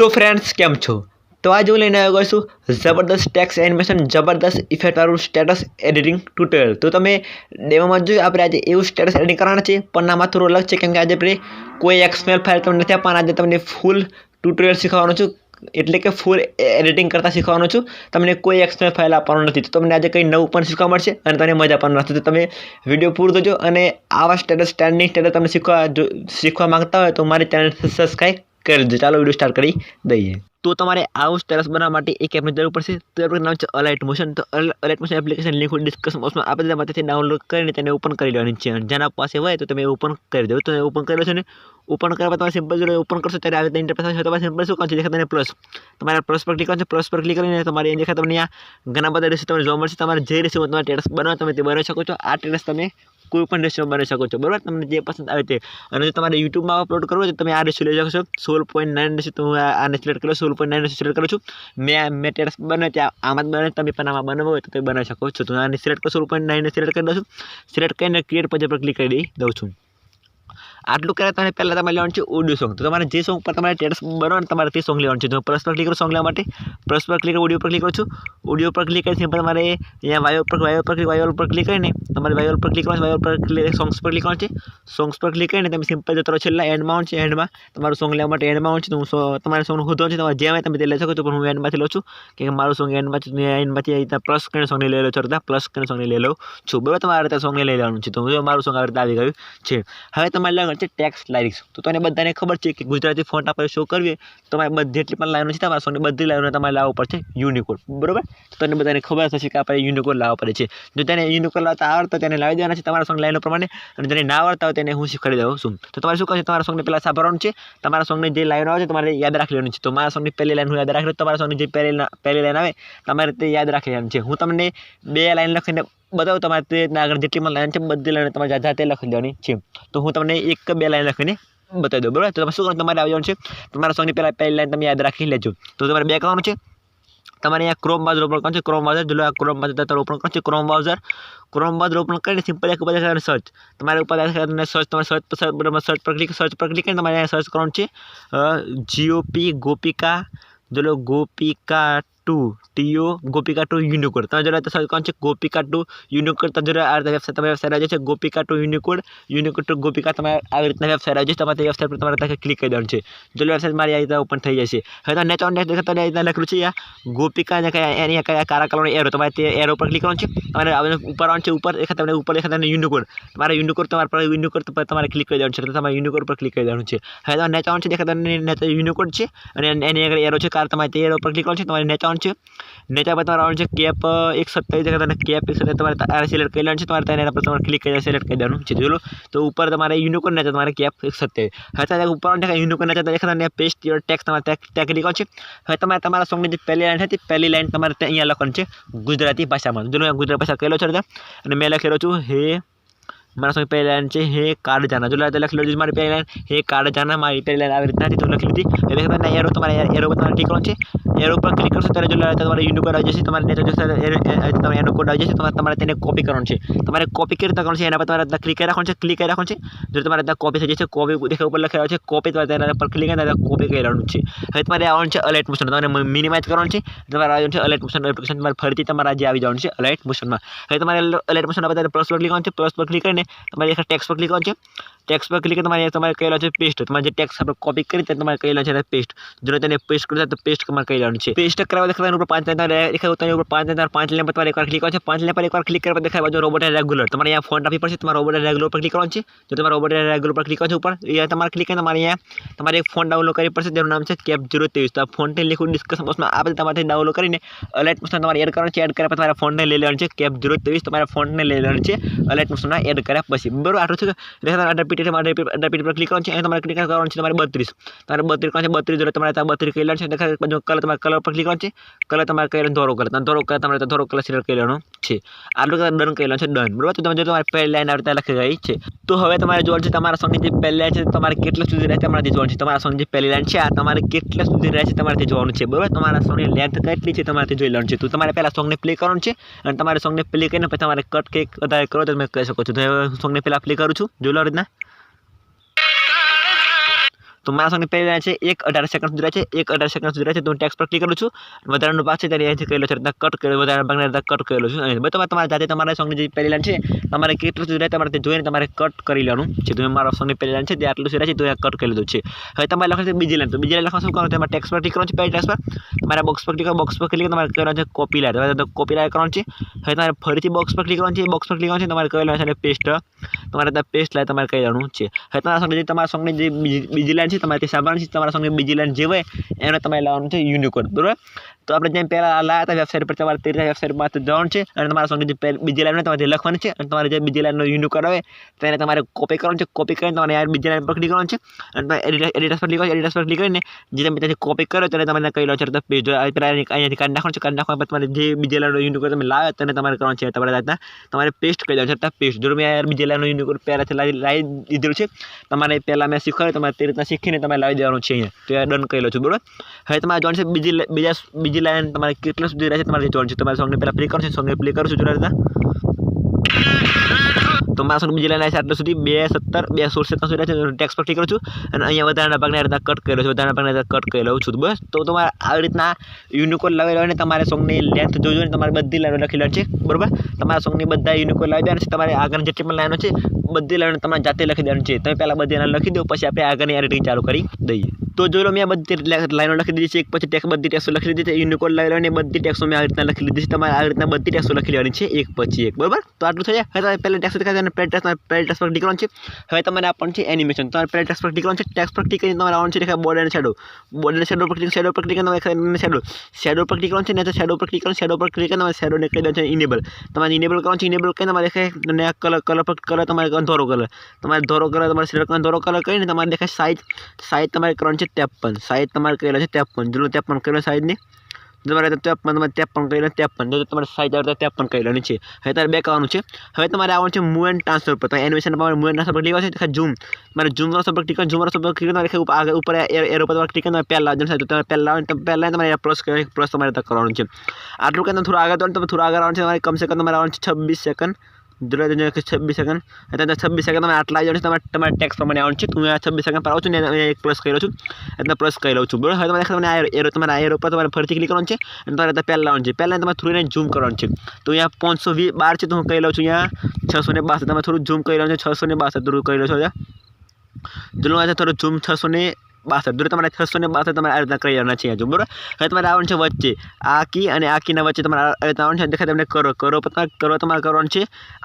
So friends કેમ છો તો આજે હું લઈને આવ્યો છું જબરદસ્ત ટેક્સ એનિમેશન જબરદસ્ત ઇફેક્ટવાળું સ્ટેટસ એડિટિંગ ટ્યુટોરિયલ તો તમે ડેમોમાં જોયું આપણે આજે એવું સ્ટેટસ એડિટિંગ કરવાના છે પણ આમાં થોડું અલગ છે કેમ કે આજે આપણે કોઈ એક્સમેલ ફાઇલ તમને નથી આપવાના આજે તમને ફૂલ ટ્યુટોરિયલ શીખવાનું છું એટલે કે ફૂલ એડિટિંગ કરતાં શીખવાનું છું તમને કોઈ એક્સટ્રા ફાઇલ આપવાનો નથી તો તમને આજે કંઈ નવું પણ શીખવા મળશે અને તમને મજા પણ નથી તો તમે વિડીયો પૂરો જોજો અને આવા સ્ટેટસ સ્ટેન્ડિંગ સ્ટેટસ તમને શીખવા જો શીખવા માગતા હોય તો મારી ચેનલ સબસ્ક્રાઈબ કર્દ ચાલો વિડિયો સ્ટાર્ટ કરી દઈએ તો તમારે આઉટસ્ટરસ બનાવવા માટે એક એપ્લિકેશન ની જરૂર પડશે તો આપના નામ છે અલાઈટ મોશન તો અલાઈટ મોશન એપ્લિકેશન લિંક હું ડિસ્કશનમાં આપેલ દેવાતી છે ડાઉનલોડ કરીને તમે ઓપન કરી લેવાની છે અને જણા પાછે હોય તો તમે ઓપન કરી દો તો એ ઓપન કરી લો છો ને ઓપન કરવા પછી તમારે સિમ્પલ જ ઓપન કરશો ત્યારે આવે તો ઇન્ટરફેસ છે તો પછી ઉપર શું કરજો દેખાય છે ને પ્લસ તમારા પ્રોસ્પેક્ટિકલ છે પ્લસ પર ક્લિક કરીને તમારી દેખાય તમને અહીં ઘણા બધા દેશે તમારે જોવું પડશે તમારા જે રિસમાં તમારું ટેસ્ટ બનાવ તમે તે બરો શકો છો આ ટેસ્ટ તમે કોઈ પણ રેશિયો બનાવી શકો છો બરાબર તમને જે પસંદ આવે તે અને જો તમારે યુટ્યુબમાં અપલોડ કરવો તો તમે આ રેશિયો લઈ શકો છો સોળ પોઈન્ટ નાઇન રેશિયો તો હું આને સિલેક્ટ કરો સોલ પોઈન્ટ નાઇન રેશિયો સિલેક્ટ કરું છું મેં મેં ટેરસ બને ત્યાં આમાં જ બને તમે પણ આમાં બનાવો હોય તો તમે બનાવી શકો છો તો આને સિલેક્ટ કરો સોલ પોઈન્ટ નાઇનને સિલેક્ટ કરી દઉં છું સિલેક્ટ કરીને ક્રિએટ પર ક્લિક કરી દઉં છું આડુ કરે તોને પહેલા તમે લેવાનું છે ઓડિયો સોંગ તો તમારે જે સોંગ પર તમારે ટેસ્ટ બનાવ તમારે તે સોંગ લેવાનું છે તો પ્રશ્ન પર ક્લિક સોંગલા માટે પ્રશ્ન પર ક્લિક ઓડિયો પર ક્લિક કરું છું ઓડિયો પર ક્લિક કરું છું પણ તમારે અહીં વાયો પર વાયો પર ક્લિક વાયો પર ક્લિક હે ને તમારે વાયો પર ક્લિક આશ વાયો પર ક્લિક સોંગ્સ પર ક્લિક કરું છું સોંગ્સ પર ક્લિક હે ને તમે સિમ્પલ જ તો છે લે એન્ડ માઉસ એન્ડ માં તમારો સોંગ લેવા માટે એન્ડ માં હું તમારા સોંગ હું તો છે તમાર જે મે તમે તે લઈ શકો તો પણ હું એન્ડ માંથી લઉં છું કે મારો સોંગ એન્ડ માંથી એન્ડ માંથી આતા પ્રેશ કરીને સોંગ લે લેતો રહતા પ્લસ કરીને સોંગ લે લેતો છું બરોબર તમારે આ રીતે સોંગ લે લેવાનું છે તો હું મારું સોંગ આગળ દાખલ કર્યું છે હવે તમારે વચ્ચે ટેક્સ્ટ લાઇન્સ તો તમને બધાને ખબર છે કે ગુજરાતી ફોન આપણે શો કરવી તો તમારે બધી જેટલી પણ લાઈનો છે તમારા સોની બધી લાઈનો તમારે લાવવું પડશે યુનિકોડ બરાબર તો તમને બધાને ખબર થશે કે આપણે યુનિકોડ લાવવા પડે છે જો તેને યુનિકોડ લાવતા આવડતા તેને લાવી દેવાના છે તમારા સોંગ લાઈનો પ્રમાણે અને તેને ના આવડતા હોય તેને હું શીખવાડી દઉં છું તો તમારે શું કહે છે તમારા સોંગને પહેલાં સાંભળવાનું છે તમારા સોંગને જે લાઈનો આવે છે તમારે યાદ રાખી લેવાની છે તો મારા સોંગની પહેલી લાઈન હું યાદ રાખી તમારા સોંગની જે પહેલી પહેલી લાઈન આવે તમારે તે યાદ રાખી લેવાની છે હું તમને બે લાઈન લખીને બતાવું તમારે તે આગળ જેટલી મને લાઈન છે બધી લાઈન તમારે જાતે જાતે લખી દેવાની છે તો હું તમને એક બે લાઈન લખીને બતાવી દઉં બરાબર તો તમે શું કરવાનું તમારે આવી જવાનું છે તમારા સોંગની પહેલાં પહેલી લાઈન તમે યાદ રાખી લેજો તો તમારે બે કરવાનું છે તમારે અહીંયા ક્રોમ બાજુ ઓપન કરવાનું છે ક્રોમ બાજુ જો આ ક્રોમ બાજુ તમારે ઓપન કરવાનું છે ક્રોમ બ્રાઉઝર ક્રોમ બાજુ ઓપન કરીને સિમ્પલ એક ઉપર દેખાડે સર્ચ તમારે ઉપર દેખાડે સર્ચ તમારે સર્ચ પર સર્ચ પર ક્લિક સર્ચ પર ક્લિક કરીને તમારે અહીંયા સર્ચ કરવાનું છે જીઓપી ગોપિકા જો લો ગોપિકા टू टी ओ गोपिका टू यूनिकोड तव्हां जे लाइ त कोन छै गोपिका ટુ યુનિકોડ તમારી વેબસાઇટ તમારી વેબસાઇટ આવી જશે Gopika to Unicode Unicode to Gopika તમારે આવી રીતના વેબસાઇટ આવી જશે તમારે તે વેબસાઇટ પર તમારે ત્યાં ક્લિક કરી દેવાનું છે જો વેબસાઇટ મારી આવી રીતના ઓપન થઈ જશે હવે તો નેક્સ્ટ ઓન નેક્સ્ટ દેખો તમે રીતના લખેલું છે અહીંયા ગોપિકા ને કયા એની કયા કારા કલરનો એરો તમારે તે એરો પર ક્લિક કરવાનું છે અને હવે ઉપર આવવાનું છે ઉપર દેખા તમને ઉપર દેખા તમને યુનિકોડ તમારે યુનિકોડ તમારે પર યુનિકોડ પર તમારે ક્લિક કરી દેવાનું છે એટલે તમારે યુનિકોડ પર ક્લિક કરી દેવાનું છે હવે તો નેચા છે દેખા તમને નેચા યુનિકોડ છે અને એની આગળ એરો છે કાર તમારે તે એરો પર ક્લિક કરવાનું છે તમારે નેચા नीचे पर तरह कैप एक सत्ताईस जगह कैप सिलेक्ट कर लेने पर क्लिक कर सिलेक्ट कर देखो तो ऊपर तुम्हारे यूनिकॉन ना चाहता कैप एक सत्ताईस हाँ ऊपर यूनिकॉन ना चाहता है पेस्ट योर टैक्स टेक्निक हाँ तरह सॉन्ग की पहली लाइन है पहली लाइन अँ लखनऊ गुजराती भाषा में जो गुजराती भाषा कहो मैं लखेलो हे मला पेरी लाईनचे हे कार्ड जाना जो लड़ता लख लो मारी पेरी लाइन हे कार्ड जाना हमारी पेरी लाइन आवेदना थी तो लख ली थी देख सकते हैं एरो तुम्हारे एरो पर ठीक करो છે એરો પર ક્લિક કરશો ત્યારે જો લડતા તમારે યુનો કોડ આવી જશે તમારે નેચર જો તમે એનો કોડ આવી જશે તમારે તમારે તેને કોપી કરવાનું છે તમારે કોપી કરી રાખવાનું છે એના પર તમારે ક્લિક કરી રાખવાનું છે ક્લિક કરી રાખવાનું છે જો તમારે ત્યાં કોપી થઈ જશે કોપી દેખા ઉપર લખાયો છે કોપી તમારે તેના પર ક્લિક કરીને કોપી કરી લેવાનું છે હવે તમારે આવવાનું છે અલર્ટ મોશન તમારે મિનિમાઇઝ કરવાનું છે તમારે આવવાનું છે અલર્ટ મોશન એપ્લિકેશન તમારે ફરીથી તમારે આજે આવી જવાનું છે અલર્ટ મોશનમાં હવે તમારે અલર્ટ મોશન પર પ્લસ પર ક્લિક કરવાનું છે પ્લસ પર ક્લિક કરીને हमने हमारे यहाँ क्लिक ऑन ટેક્સ પર ક્લિક તમારે તમારે કહેલો છે પેસ્ટ તમારે જે ટેક્સ આપણે કોપી કરી ત્યાં તમારે કહેલો છે પેસ્ટ જો તેને પેસ્ટ કરતા તો પેસ્ટ તમારે કહેવાનું છે પેસ્ટ કરવા દેખાતા ઉપર પાંચ લાઈન દેખાય તેની ઉપર પાંચ લાઈન પાંચ લાઈન પર તમારે એકવાર ક્લિક છે પાંચ લાઈન પર એકવાર ક્લિક કરવા દેખાય બાજુ રોબોટ રેગ્યુલર તમારે અહીંયા ફોન આપી પડશે તમારે રોબોટ રેગ્યુલર પર ક્લિક કરવાનું છે જો તમારે રોબોટ રેગ્યુલર પર ક્લિક કરશો ઉપર તમારે ક્લિક કરીને તમારે અહીંયા તમારે એક ફોન ડાઉનલોડ કરવી પડશે જેનું નામ છે કેપ જીરો ત્રેવીસ તો આ ફોનને લીખું ડિસ્કશન બોક્સમાં આપણે તમારે ડાઉનલોડ કરીને અલર્ટ ઓપ્શન તમારે એડ કરવાનું છે એડ કર્યા પછી તમારા ફોનને લઈ લેવાનું છે કેપ જીરો ત્રેવીસ તમારા ફોનને લઈ લેવાનું છે અલર્ટ ઓપ્શનમાં એડ કર્યા પછી બરોબર આટલું છે એટી તમારે રિપીટ પર ક્લિક કરવાનું છે અને તમારે ક્લિક કરવાનું છે તમારે બત્રીસ તમારે બત્રીસ કરવાનું છે બત્રીસ જોડે તમારે ત્યાં બત્રીસ કરેલા છે કલર તમારે કલર પર ક્લિક કરવાનું છે કલર તમારે કરેલો ધોરો કલર ધોરો કલર તમારે ધોરો કલર સિલેક્ટ કરેલો છે આટલું કલર ડન કરેલો છે ડન બરોબર તો તમે જો તમારે પહેલી લાઈન આવી રીતે લખી ગઈ છે તો હવે તમારે જોવાનું છે તમારા સોંગની જે પહેલી લાઈન છે તમારે કેટલા સુધી રહે છે તમારાથી જોવાનું છે તમારા સોંગની જે પહેલી લાઈન છે આ તમારે કેટલા સુધી રહે છે તમારાથી જોવાનું છે બરાબર તમારા સોંગની લેન્થ કેટલી છે તમારાથી જોઈ લેવાનું છે તો તમારે પહેલાં સોંગને પ્લે કરવાનું છે અને તમારે સોંગને પ્લે કરીને પછી તમારે કટ કે વધારે કરો તો તમે કહી શકો છો તો હવે સોંગને પહેલાં પ્લે કરું છું જોઈ લો રીતના તો મારા સોંગની પહેલી છે એક અઢાર સેકન્ડ સુધી રહે છે એક અઢાર સેકન્ડ સુધી રહે છે તો હું ટેક્સ પર ક્લિક કરું છું વધારાનો ભાગ છે ત્યારે અહીંથી કરેલો છે કટ કરેલો વધારાના ભાગને અડધા કટ કરેલો છું અહીં બતાવવા તમારે જાતે તમારા સોંગની જે પહેલી લાઈન છે તમારે કેટલું સુધી રહે તમારે જોઈને તમારે કટ કરી લેવાનું છે તો મારા સોંગની પહેલી લાઈન છે તે આટલું સુધી રહે છે તો કટ કરી લીધું છે હવે તમારે લખે છે બીજી લાઈન તો બીજી લાઈન લખવા શું કરવાનું તમારે ટેક્સ પર ક્લિક કરવાનું છે પહેલી ટેક્સ પર તમારા બોક્સ પર ક્લિક કરો બોક્સ પર ક્લિક તમારે કહેવાનું છે કોપી લાઈન હવે કોપી લાઈન કરવાનું છે હવે તમારે ફરીથી બોક્સ પર ક્લિક કરવાનું છે બોક્સ પર ક્લિક કરવાનું છે તમારે કહેવાનું છે પેસ્ટ તમારે ત્યાં પેસ્ટ લાઈન તમારે કહી લેવાનું છે હવે તમારા સોંગની જે તમારા સોંગની જે બીજી લાઈન સાબાન છે તમારે તે સાબાન છે તમારા સંગે બીજી લાઈન જે હોય એને તમારે લાવવાનું છે યુનિકોડ બરોબર તો આપણે જેમ પહેલાં લાયા હતા વેબસાઇટ પર તમારે તે વેબસાઇટમાં જવાનું છે અને તમારા સોંગ જે બીજી લાઈનને તમારે લખવાનું છે અને તમારે જે બીજી લાઈનનો યુનિક કરો તેને તમારે કોપી કરવાનું છે કોપી કરીને તમારે યાર બીજી લાઈન પર ક્લિક કરવાનું છે અને તમે એડિટસ પર ક્લિક કરો એડિટસ પર ક્લિક કરીને જે તમે ત્યાંથી કોપી કરો તેને તમને કહી લો છે તો પેજ અહીંયાથી કાઢી નાખવાનું છે કાઢી નાખવા તમારે જે બીજી લાઈનનો યુનિક તમે લાવ્યો તેને તમારે કરવાનું છે તમારે ત્યાં તમારે પેસ્ટ કરી દેવાનું છે પેસ્ટ જો મેં યાર બીજી લાઈનનો યુનિક પહેલાંથી લાવી દીધેલું છે તમારે પહેલાં મેં શીખવાડ્યું તમારે તે રીતના શીખીને તમારે લાવી દેવાનું છે અહીંયા તો ડન કરી લો છું બરોબર હવે તમારે જોવાનું છે બીજી બીજા જી લાઈન તમારે કેટલા સુધી રહે છે તમારે જોણ છે તમારે સોંગ ને પેલા પ્રી કરજો સોંગ મે પ્લે કરજો ચલાવતા તો માં સોંગ ગુજરાતી 72217 216 સતો રહે છે ટેક્સ્ટ પર ઠીક કરું છું અને અહીંયા વધારાના ભાગને રદ કટ કરી લો વધારાના ભાગને કટ કરી લઉં છું બસ તો તમારે આ રીતના યુનિકોર્ન લગાવી દેને તમારે સોંગ ની લેન્થ જોજો ને તમારે બધી લાઈન લખી દેજે બરાબર તમારે સોંગ ની બધા યુનિકોર્ન લગાવી દેને તમારે આગળ જે ટીમે લાઈન છે બધી લઈને તમારે જાતે લખી દેણ છે તમે પેલા બધી ના લખી દો પછી આપણે આગળ એડિટિંગ ચાલુ કરી દઈએ જો જોલો મે બધી ટેક્સ્ટ લાઈનો રાખી દીધી છે એક પછી એક બધી ટેક્સ્ટ લખી દીધી છે યુનિકોડ લાઈન એ બધી ટેક્સ્ટો માં આ રીતે લખી દીધી છે તમારા આ રીતે બધી ટેક્સ્ટો લખી લેવાની છે એક પછી એક બરાબર તો આટલું થઈ ગયું હવે પહેલા ટેક્સ્ટ દેખાય ને પેડ ટ્રાક્સ પર પેડ ટ્રાક્સ પર ક્લિક કરવાનું છે હવે તમને આ પણ છે એનિમેશન તો આ પેડ ટ્રાક્સ પર ક્લિક કરવાનું છે ટેક્સ્ટ પર ક્લિક કરીને તમારે આવવાનું છે લખાઈ બોર્ડને છોડો બોર્ડને છોડો ક્લિક શેડો પર ક્લિક કરવાનું છે શેડો શેડો પર ક્લિક કરવાનું છે ને તો શેડો પર ક્લિક કરો શેડો પર ક્લિક કરવાના શેડોને કહી દો છે ઇનેબલ તમારી ઇનેબલ કરો છે ઇનેબલ કર્યા પછી લખે નયા કલર કલર પર કલર તમારો ઘંથોરો કરો તમારો ઘંથોરો કરો તમારો શેડો ઘંથોરો કલર કરી ને તમારે દેખાય સાઇટ સાઇટ તમારે ક્રો 53 સાઈડ તમારે કહેલા છે 53 જો 53 કહેવા સાઈડ ની જો તમારે તો 53 કહેલા 53 જો તમારે સાઈડ આવતા 53 કહેલા ની છે હૈ તારે બે કરવાનું છે હવે તમારે આવવું છે મૂવ એન્ડ ટ્રાન્સફર પર તો એનિમેશન પર મૂવ ના સબક લેવા છે દેખા ઝૂમ મને ઝૂમ ના સબક ટીક કરી ઝૂમ ના સબક કરી નાખે ઉપર આગળ ઉપર એર ઉપર ટીક કરી પેલ લાવજે સાઈડ તો તમારે પેલ લાવ અને તો પહેલા તમારે એ પ્લસ કરી પ્લસ તમારે તો કરવાનું છે આટલું કેનો થોડો આગળ દોલ તો થોડો આગળ આવવું છે તમારે 1 સેકન્ડ તમારે આવવું છે 26 સેકન્ડ જુલાઈ દો હજાર એકવીસ છવ્વીસ સેકન્ડ એટલે છવ્વીસ સેકન્ડ તમે આટલા આવી છે તમારે તમારે ટેક્સ પ્રમાણે આવવાનું છે હું આ છવ્વીસ સેકન્ડ પર આવું છું ને અહીંયા એક પ્લસ કર્યો છું એટલે પ્લસ કરી લઉં છું બરાબર હવે તમારે તમને આ એરો તમારા આ એરો પર તમારે ફરીથી ક્લિક કરવાનું છે અને તમારે ત્યાં પહેલાં આવવાનું છે પહેલાં તમારે થોડીને ઝૂમ કરવાનું છે તો અહીંયા પાંચસો વીસ બાર છે તો હું કહી લઉં છું અહીંયા છસો ને બાસઠ તમે થોડું ઝૂમ કરી રહ્યો છે છસો ને બાસઠ થોડું કરી રહ્યો છો જુલો આજે થોડું ઝૂમ છસો ને બાસઠ દૂર તમારે છસો ને બાસઠ તમારે આ રીતના કરી રહેવાના છે હજુ બરાબર હવે તમારે આવવાનું છે વચ્ચે આ કી અને આ કીના વચ્ચે તમારે આ રીતના આવવાનું છે દેખાય તમને કરો કરો તમારે કરો તમારે કરવાનું છે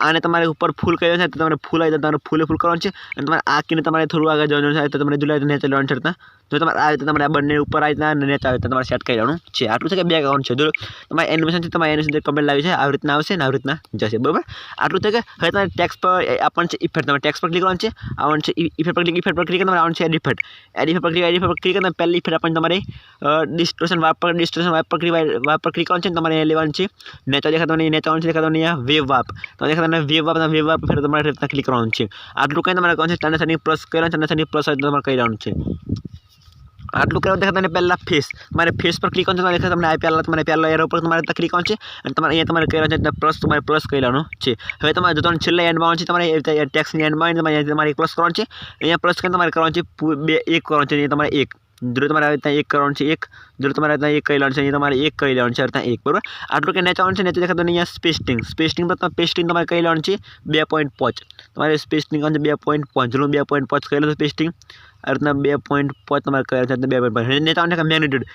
આને તમારે ઉપર ફૂલ કર્યો છે તો તમારે ફૂલ આવી તમારે ફૂલે ફૂલ કરવાનું છે અને તમારે આ કીને તમારે થોડું આગળ જવાનું છે તો તમારે જુલાઈ નેચે લેવાનું છે રીતના જો તમારે આ રીતે તમારે આ બંને ઉપર આ રીતના નેચે આવે તમારે સેટ કરી લેવાનું છે આટલું છે કે બે એકાઉન્ટ છે દૂર તમારે એડમિશન છે તમારે એની અંદર કમેન્ટ લાવી છે આવી રીતના આવશે ને આવી રીતના જશે બરાબર આટલું છે કે હવે તમારે ટેક્સ પર આપણને છે ઇફેક્ટ તમારે ટેક્સ પર ક્લિક કરવાનું છે આવવાનું છે ઇફેક્ટ e-, પર ક્લિક ઇફેક્ટ પર ક્લિક તમારે આવવાનું છે એડ ઇફેક્ટ પર ક્લિક પર ક્લિક કરીને પહેલી ફેર આપણને તમારે ડિસ્ટ્રેશન વાપર પર વાપ પર ક્લિક વાપ પર ક્લિક કરવાનું છે તમારે લેવાનું છે નેતા દેખાતો નહીં નેતા છે દેખાતો નહીં વેવ વાપ તો દેખાતા તમને વેવ વાપ વેવ વાપ ફેર તમારે રીતના ક્લિક કરવાનું છે આટલું કંઈ તમારે કરવાનું છે ટાના પ્લસ કરવાનું છે ટાના પ્લસ તમારે કરી છે આટલું કરવા દેખાય તમને પહેલાં ફેસ મારે ફેસ પર ક્લિક કરવાનું દેખાય તમને આ પહેલાં તમારે પહેલાં એર ઉપર તમારે ક્લિક કરવાનું છે અને તમારે અહીંયા તમારે કર્યા છે પ્લસ તમારે પ્લસ કરી લેવાનું છે હવે તમારે જો તમને છેલ્લા એન્ડમાં છે તમારે ટેક્સની એન્ડમાં તમારે તમારે પ્લસ કરવાનું છે અહીંયા પ્લસ કરીને તમારે કરવાનું છે બે એક કરવાનું છે તમારે એક ધ્રુવ તમારે આવી ત્યાં એક કરવાનું છે એક ધ્રુવ તમારે ત્યાં એક કરી લેવાનું છે અહીંયા તમારે એક કરી લેવાનું છે આવી ત્યાં એક બરાબર આટલું કે નેચાવાનું છે નેચે દેખાતું અહીંયા સ્પેસ્ટિંગ સ્પેસ્ટિંગ પર તમે પેસ્ટિંગ તમારે કરી લેવાનું છે બે પોઈન્ટ પાંચ તમારે સ્પેસ્ટિંગ કરવાનું છે બે પોઈન્ટ પાંચ ધ્રુવ બે પોઈન્ટ પાંચ કરી લો સ્પેસ્ટિંગ अर्ना 2.5 नंबर करया छ त 2.5 हे ने तो ने मैग्नेटेड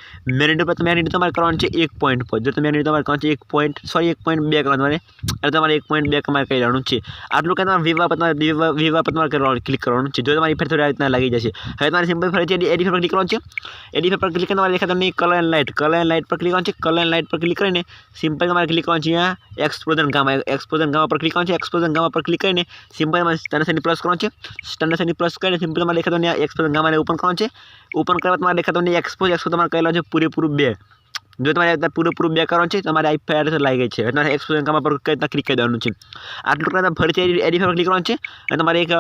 मैग्नेट पर त मैनेट तो हमारे करोनचे 1.5 जो तुम्हारे ने तो हमारे कांचे 1. सॉरी 1.2 कर माने और तुम्हारे 1.2 क्रमांक करलाणु छ आटलो के त वीवा पर वीवा पर क्लिक करोनचे जो तुम्हारी फिर थोड़ी इतना लागि जासी હવે તમારે સિમ્પલ ફરી ચેડી એડિફ પર ક્લિક કરણ છે એડિફ પર ક્લિક કરન વાલે દેખાતો નઈ colour and light colour and light પર ક્લિક કરણ છે કલર એન લાઈટ પર ક્લિક કરીને સિમ્પલ પર ક્લિક કરણ છે અહીં exposure gamma exposure gamma પર ક્લિક કરણ છે એક્સ પોઝન ગામા પર ક્લિક કરીને સિમ્પલ પર 70% + કરણ છે 70% પ્રેસ કરીને સિમ્પલ પર લખતો નયા x એકસો મેગામાં ઓપન કરવાનું છે ઓપન કરવા તમારે દેખા તમને એક્સપોઝ એકસો તમારે કહેલો છે પૂરેપૂરું બે જો તમારે પૂરેપૂરું બે કરવાનું છે તમારે આઈ ફાયર લાગી ગઈ છે તમારે એક્સપોઝ ઇન્કમમાં પર કઈ રીતના ક્લિક કરી દેવાનું છે આટલું કરતા ફરીથી એડિટ પર ક્લિક કરવાનું છે અને તમારે એક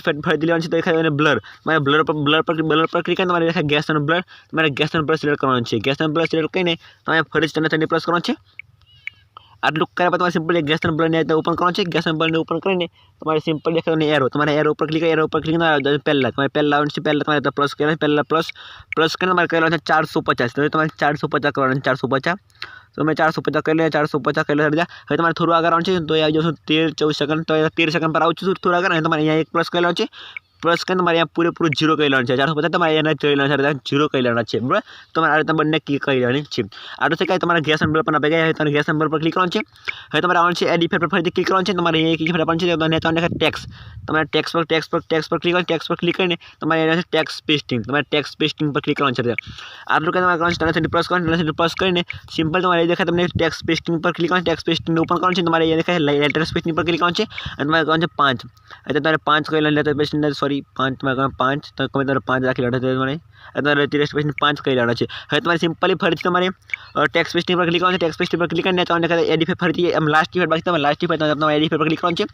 ઇફેક્ટ ફરીથી લેવાનું છે તો દેખાય બ્લર તમારે બ્લર પર બ્લર પર બ્લર પર ક્લિક કરીને તમારે દેખાય ગેસ અને બ્લર તમારે ગેસ અને બ્લર સિલેક્ટ કરવાનું છે ગેસ અને બ્લર સિલેક્ટ કરીને તમે ફરીથી તેને પ્લસ કરવાનું છે આટલું કર્યા પછી તમારે સિમ્પલી ગેસને બટનને ઓપન કરવાનું છે ગેસના બટનને ઓપન કરીને તમારે સિમ્પલી દેખાવાની એરો તમારે એરો ઉપર ક્લિક એરો ઉપર ક્લિક ના પહેલાં તમારે પહેલાં આવવાનું છે પહેલાં તમારે પ્લસ કરવાનું પહેલાં પ્લસ પ્લસ કરીને તમારે કરવાનું છે ચારસો પચાસ તો તમારે ચારસો પચાસ કરવાનું છે ચારસો પચાસ તો મેં ચારસો પચાસ કરી લે ચારસો પચાસ કરી લીધા હવે તમારે થોડું આગળ આવવાનું છે તો એ આવી જાઉં છું તેર ચૌદ સેકન્ડ તો તેર સેકન્ડ પર આવું છું થોડું આગળ અને તમારે અહીંયા એક પ્લસ કરી લેવાનું છે प्लस कर तुम्हारे यहाँ पूरे पूरे जीरो कही लेना चाहिए जानो पता है तुम्हारे यहाँ कही लेना चाहिए जीरो कही लेना चाहिए बराबर तुम्हारे तो बनने की कही लेनी चाहिए आटो से क्या तुम्हारा गैस नंबर पर पे गया है गैस नंबर पर क्लिक करना चाहिए है तुम्हारा ऑन से एडी पर फिर क्लिक करना चाहिए तुम्हारे ये क्लिक अपन चाहिए तुम्हारे अकाउंट टैक्स तुम्हारे टैक्स पर टैक्स पर टैक्स पर क्लिक करना टैक्स पर क्लिक करने तुम्हारे यहाँ से टैक्स पेस्टिंग तुम्हारे टैक्स पेस्टिंग पर क्लिक करना चाहिए आटो का तुम्हारा कौन से प्लस करना से रिप्लस करने सिंपल तुम्हारे ये देखा तुमने टैक्स पेस्टिंग पर क्लिक करना टैक्स पेस्टिंग ओपन करना चाहिए तुम्हारे ये देखा लेटर पेस्टिंग पर क्लिक करना चाहिए तुम्हारे कौन से पाँच अच्छा तुम्हारे पाँच कही लेटर पेस्टिंग सॉरी આપી પાંચ તમારા પાંચ તો તમે તમારે પાંચ રાખી લડો તમારે તમારે ટેક્સ પેસ્ટ પાંચ કરી લેવાના છે હવે તમારે સિમ્પલી ફરીથી તમારે ટેક્સ પેસ્ટની પર ક્લિક કરવાનું છે ટેક્સ પેસ્ટ પર ક્લિક કરીને તમને એડીફે ફરીથી એમ લાસ્ટ ટીફેટ બાકી તમારે લાસ્ટ ટીફેટ તમારે એડીફે પર ક્લિક કરવાનું છે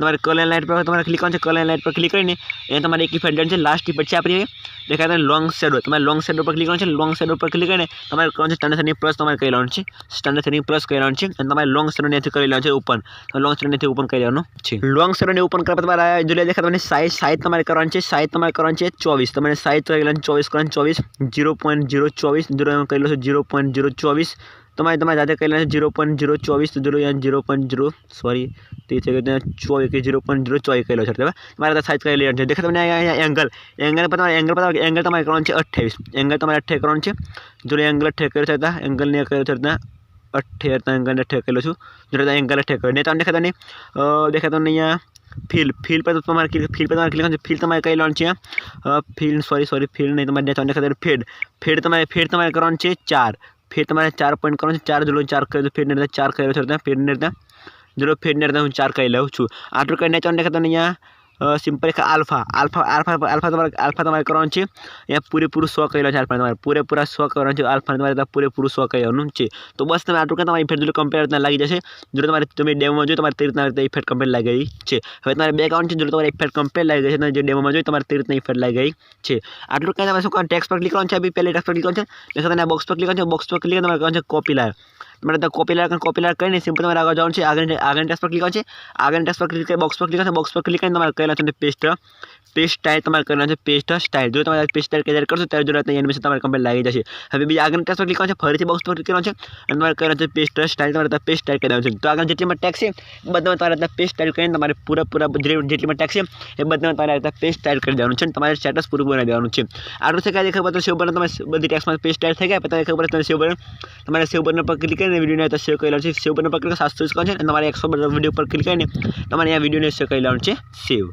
તમારે કલર લાઇટ પર તમારે ક્લિક કરવાનું છે કલર લાઇટ પર ક્લિક કરીને એ તમારે એક ઇફેક્ટ લેવાનું છે લાસ્ટ ટીફેટ છે આપણી દેખાય તમે લોંગ શેડો તમારે લોંગ શેડો પર ક્લિક કરવાનું છે લોંગ શેડો પર ક્લિક કરીને તમારે કરવાનું છે સ્ટાન્ડર્ડ સેટિંગ પ્લસ તમારે કરી લેવાનું છે સ્ટાન્ડર્ડ સેટિંગ પ્લસ કરી લેવાનું છે અને તમારે લોંગ શેડો ત્યાંથી કરી લેવાનું છે ઓપન લોંગ શેડો ત્યાંથી ઓપન કરી લેવાનું છે લોંગ શેડોને ઓપન કરવા તમારે જો દેખાય તમને સાઇઝ સાઇઝ તમારે કરવાની છે સાઈઝ તમારે કરવાની છે ચોવીસ તમારે સાઈઝ તો લઈને ચોવીસ કરવાની ચોવીસ જીરો પોઈન્ટ જીરો ચોવીસ જીરો એમ કહી લો છો જીરો પોઈન્ટ જીરો ચોવીસ તમારે તમારે જાતે કરી છે જીરો પોઈન્ટ જીરો ચોવીસ જીરો યા જીરો પોઈન્ટ જીરો સોરી તે છે કે ચોવીસ કે જીરો પોઈન્ટ જીરો ચોવીસ કહેલો છે બરાબર તમારે સાઈઝ કરી લેવાનું છે દેખો તમને અહીંયા એંગલ એંગલ પર તમારે એંગલ પર એંગલ તમારે કરવાનું છે અઠ્ઠાવીસ એંગલ તમારે અઠ્ઠે કરવાનું છે જો એંગલ અઠ્ઠે કર્યો છે ત્યાં એંગલ એંગલને કર્યો છે અઠ્ઠેર એંગલ અઠ્ઠેર કરેલો છું જો એંગલ અઠ્ઠેર કર્યો નહીં તમને દેખાતા નહીં દેખાતા નહીં અહીંયા फील फील पर तो तुम्हारे क्लिक फील पर तुम्हारे क्लिक करना फील तुम्हारे कई लॉन्च है फील सॉरी सॉरी फील नहीं तुम्हारे चाहने खाते फील्ड फील्ड तुम्हारे फील्ड तुम्हारे करवाना चाहिए चार फिर तुम्हारे चार पॉइंट करवाना चार जो चार कर फिर निर्दय चार कर फिर निर्दय जो फिर निर्दय चार कई लो छू आठ कहीं नहीं चाहने खाते नहीं यहाँ सिंपल एक आल्फा आल्फा आल्फा आल्फा તમારે આલ્ફા તમારે કરવાનો છે અહીંયા પૂરેપૂરું સો કરેલો છે આલ્ફા તમારે પૂરેપૂરા સો કરવાનો છે આલ્ફાને તમારે પૂરેપૂરું સો કહેવાનું છે તો બસ તમે આટલું કે તમારી ઇફેક્ટ જોડે કમ્પેર રીતના લાગી જશે જો તમારે તમે ડેમોમાં જોઈ તમારે તે રીતના રીતે ઇફેક્ટ કમ્પેર લાગી ગઈ છે હવે તમારે બે એકાઉન્ટ છે જો તમારે ઇફેક્ટ કમ્પેર લાગી ગઈ છે તમે જે ડેમોમાં જોઈ તમારે તે રીતના ઇફેક્ટ લાગી ગઈ છે આટલું કંઈ તમે શું કરવાનું ટેક્સ પર ક્લિક કરવાનું છે બી પહેલી ટેક્સ પર ક્લિક કરવાનું છે એટલે તમે બોક્સ પર ક્લિક કરવાનું છે બોક્સ પર ક્લિક તમારે કરવાનું છે કોપી લાયર તમારે ત્યાં કોપી લાઇકન કોપી લાઇક કરીને સિમ્પલ તમારે આગળ જવાનું છે આગળની આગળની ટેક્સ પર ક્લિક છે આગળની ટેક્સ પર ક્લિક કરી બોક્સ પર ક્લિક કરશે બોક્સ પર ક્લિક કરીને તમારે કરેલા છે પેસ્ટ પેસ્ટ સ્ટાઇલ તમારે કરવાનું છે પેસ્ટ સ્ટાઇલ જો તમારે પેસ્ટ સ્ટાઇલ ક્યારે કરશો ત્યારે જોડે એનિમેશન તમારે કમ્પ્લીટ લાગી જશે હવે બીજા આગળ ટેક્સ પર ક્લિક કરવાનું છે ફરીથી બોક્સ પર ક્લિક કરવાનું છે અને તમારે કરવાનું છે પેસ્ટ સ્ટાઇલ તમારે પેસ્ટ સ્ટાઇલ કરી છે તો આગળ જેટલી ટેક્સ છે બધા તમારે ત્યાં પેસ્ટ સ્ટાઇલ કરીને તમારે પૂરા પૂરા જેટલી ટેક્સ છે એ બધા તમારે ત્યાં પેસ્ટ સ્ટાઇલ કરી દેવાનું છે અને તમારે સ્ટેટસ પૂરું બનાવી દેવાનું છે આટલું છે કાંઈ ખબર તો સેવ બટન તમે બધી ટેક્સમાં પેસ્ટ સ્ટાઇલ થઈ ગયા પછી ખબર તમે સેવ બટન તમારે સેવ બટન પર ક્લિક કરી કરીને વિડીયોને સેવ કરી લેવાનું છે સેવ બટન પર ક્લિક સાત સૂચક છે તમારે એકસો બટન વિડીયો પર ક્લિક કરીને તમારે અહીંયા વિડીયોને સેવ કરી લેવાનું છે સેવ